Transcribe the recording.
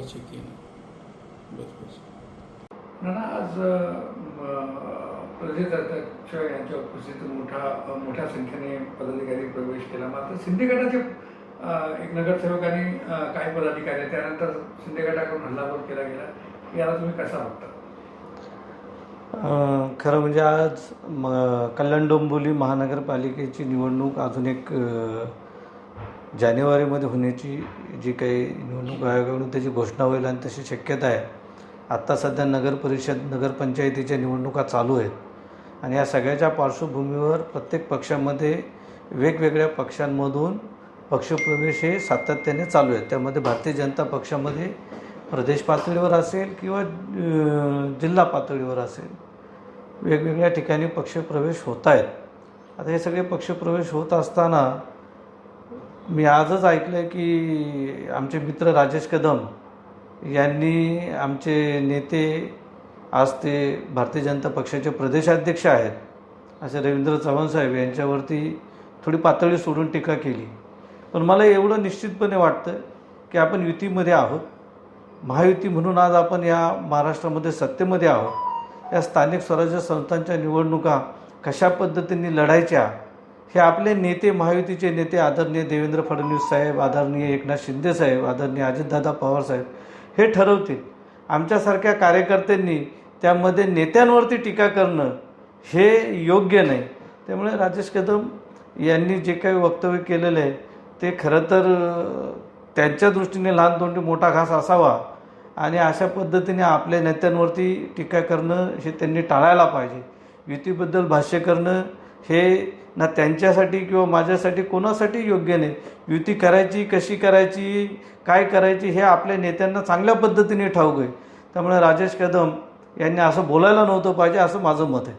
महत्त्वाची की बस बस. नाना आज प्रदेश अध्यक्ष यांच्या उपस्थितीत मोठा मोठ्या संख्येने पदाधिकारी प्रवेश केला. मात्र शिंदे गटाचे अ, एक नगरसेवकांनी काही पदाधिकारी. त्यानंतर शिंदे गटाकडून हल्लाबोल केला गेला. याला तुम्ही कसा बघता? खरं म्हणजे आज म कल्याण डोंबिवली महानगरपालिकेची निवडणूक अजून एक जानेवारीमध्ये होण्याची जी काही निवडणूक आयोगाकडून त्याची घोषणा होईल आणि तशी शक्यता आहे. आत्ता सध्या नगर परिषद नगरपंचायतीच्या निवडणुका चालू आहेत. आणि या सगळ्याच्या पार्श्वभूमीवर प्रत्येक पक्षामध्ये वेगवेगळ्या पक्षांमधून पक्षप्रवेश हे सातत्याने चालू आहेत. त्यामध्ये भारतीय जनता पक्षामध्ये प्रदेश पातळीवर असेल किंवा जिल्हा पातळीवर असेल वेगवेगळ्या ठिकाणी पक्षप्रवेश होत आहेत. आता हे सगळे पक्षप्रवेश होत असताना मी आजच ऐकलं आहे की आमचे मित्र राजेश कदम यांनी आमचे नेते आज ते भारतीय जनता पक्षाचे प्रदेशाध्यक्ष आहेत असे रवींद्र चव्हाण साहेब यांच्यावरती थोडी पातळी सोडून टीका केली. पण मला एवढं निश्चितपणे वाटतं की आपण युतीमध्ये आहोत. महायुती म्हणून आज आपण या महाराष्ट्रामध्ये सत्तेमध्ये आहोत. या स्थानिक स्वराज्य संस्थांच्या निवडणुका कशा पद्धतीने लढायच्या हे आपले नेते महायुतीचे नेते आदरणीय देवेंद्र फडणवीस साहेब आदरणीय एकनाथ शिंदे साहेब आदरणीय अजितदादा पवार साहेब हे ठरवतील. आमच्यासारख्या कार्यकर्त्यांनी त्यामध्ये नेत्यांवरती टीका करणं हे योग्य नाही. त्यामुळे राजेश कदम यांनी जे काही वक्तव्य केलेलं आहे ते खरं तर त्यांच्या दृष्टीने लहान तोंडी मोठा घास असावा आणि अशा पद्धतीने आपल्या नेत्यांवरती टीका करणं हे त्यांनी टाळायला पाहिजे. युतीबद्दल भाष्य करणं हे ना त्यांच्यासाठी किंवा माझ्यासाठी कोणासाठी योग्य नाही. युती करायची कशी करायची काय करायची हे आपल्या नेत्यांना चांगल्या पद्धतीने ठाऊक आहे. त्यामुळे राजेश कदम यांनी असं बोलायला नव्हतं पाहिजे असं माझं मत आहे.